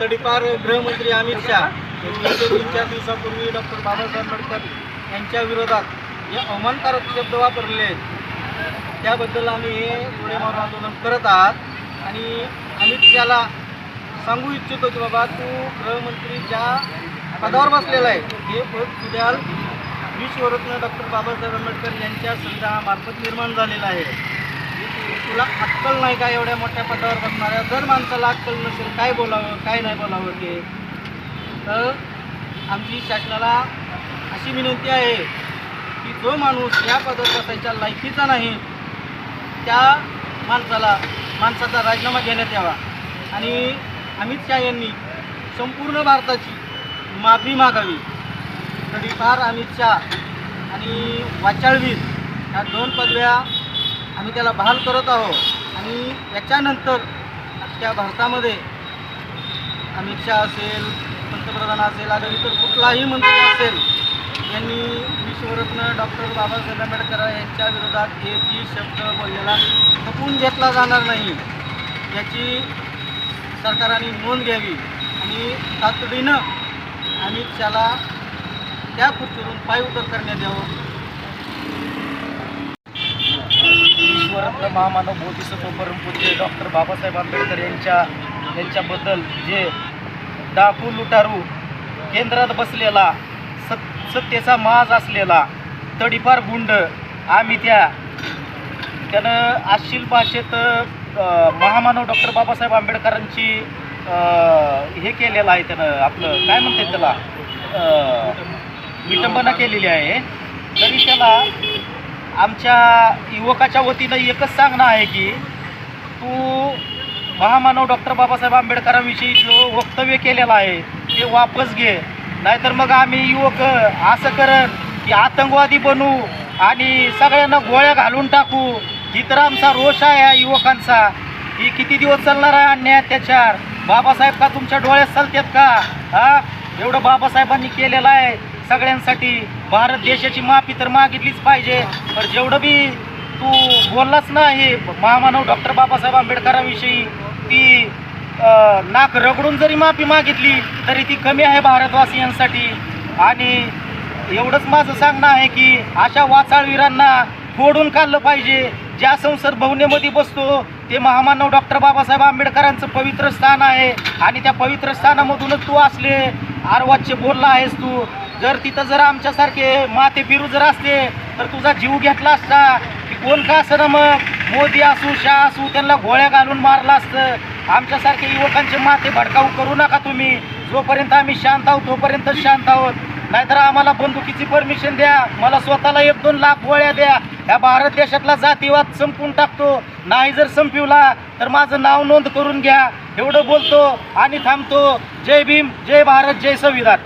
तडीपार गृहमंत्री अमित शाह यांनी तीन चार दिवसापूर्वी डॉक्टर बाबासाहेब आंबेडकर यांच्या विरोधात हे अवमानकारक शब्द वापरले आहेत त्याबद्दल आम्ही हे गोळे मारून आंदोलन करत आहात. आणि अमित शहाला सांगू इच्छितो की बाबा तू गृहमंत्री ज्या पदावर बसलेला आहे हे उद्या तुझ्या विश्वरत्न डॉक्टर बाबासाहेब आंबेडकर यांच्या संविधानामार्फत निर्माण झालेला आहे. तुला अक्कल नाही का एवढ्या मोठ्या पदावर बसणाऱ्या? जर माणसाला अक्कल नसेल काय बोलावं काय नाही बोलावं ते? तर आमची शासनाला अशी विनंती आहे की जो माणूस या पदावर बसायच्या लायकीचा नाही त्या माणसाला माणसाचा राजीनामा घेण्यात यावा. आणि अमित शहा यांनी संपूर्ण भारताची माफी मागावी. तरी फार अमित शहा आणि वाचाळवीर ह्या दोन पदव्या आम्ही त्याला बहाल करत आहोत. आणि याच्यानंतर आजच्या भारतामध्ये अमित शहा असेल पंतप्रधान असेल आणि इतर कुठलाही मंत्री असेल यांनी विश्वरत्न डॉक्टर बाबासाहेब आंबेडकर यांच्या विरोधात एकही शब्द बोललेला खपून घेतला जाणार नाही. याची सरकारने नोंद घ्यावी. आणि तातडीनं अमित शहाला त्या खुर्चीवरून पाय उतर करण्यात यावं. ईश्वरत्न महामानव बोधिसत्व परमपूज्य डॉक्टर बाबासाहेब आंबेडकर यांच्या यांच्याबद्दल जे डाकू लुटारू केंद्रात बसलेला सत सत्तेचा माज असलेला तडीपार गुंड आम्ही त्या त्यानं आशिल भाषेत महामानव डॉक्टर बाबासाहेब आंबेडकरांची हे केलेलं आहे त्यानं आपलं काय म्हणते त्याला? विटंबना केलेली आहे. तरी त्याला आमच्या युवकाच्या वतीनं एकच सांगणं आहे की तू महामानव डॉक्टर बाबासाहेब आंबेडकरांविषयी जो वक्तव्य केलेलं आहे ते वापस घे. नाहीतर मग आम्ही युवक असं करन की आतंकवादी बनू आणि सगळ्यांना गोळ्या घालून टाकू. ही तर आमचा रोष आहे या युवकांचा. की किती दिवस चालणार आहे अन्याय अत्याचार? बाबासाहेब का तुमच्या डोळ्यात चालतात का? हा? एवढं बाबासाहेबांनी केलेलं आहे. सगळ्यांसाठी भारत देशाची माफी तर मागितलीच पाहिजे. पण जेवढं बी तू बोललाच ना हे महामानव डॉक्टर बाबासाहेब आंबेडकरांविषयी ती नाक रगडून जरी माफी मागितली तरी ती कमी आहे भारतवासियांसाठी. आणि एवढंच माझं सांगणं आहे की अशा वाचाळवीरांना फोडून काढलं पाहिजे. ज्या संसद भवनेमध्ये बसतो ते महामानव डॉक्टर बाबासाहेब आंबेडकरांचं पवित्र स्थान आहे. आणि त्या पवित्र स्थानामधूनच तू असले आरवाच्य बोलला आहेस तू. जर तिथं जर आमच्यासारखे माते फिरू जर असते तर तुझा जीव घेतला असता. की कोण का असं मग? मोदी असू शाह असू त्यांना गोळ्या घालून मारलं असतं. आमच्यासारखे युवकांचे माते भडकाऊ करू नका तुम्ही. जोपर्यंत आम्ही शांत आहोत तोपर्यंत शांत आहोत. नाहीतर आम्हाला बंदुकीची परमिशन द्या. मला स्वतःला एक दोन लाख गोळ्या द्या. या भारत देशातला जातीवाद संपून टाकतो. नाही जर संपविला तर माझं नाव नोंद करून घ्या. एवढं बोलतो आणि थांबतो. जय भीम जय भारत जय संविधान.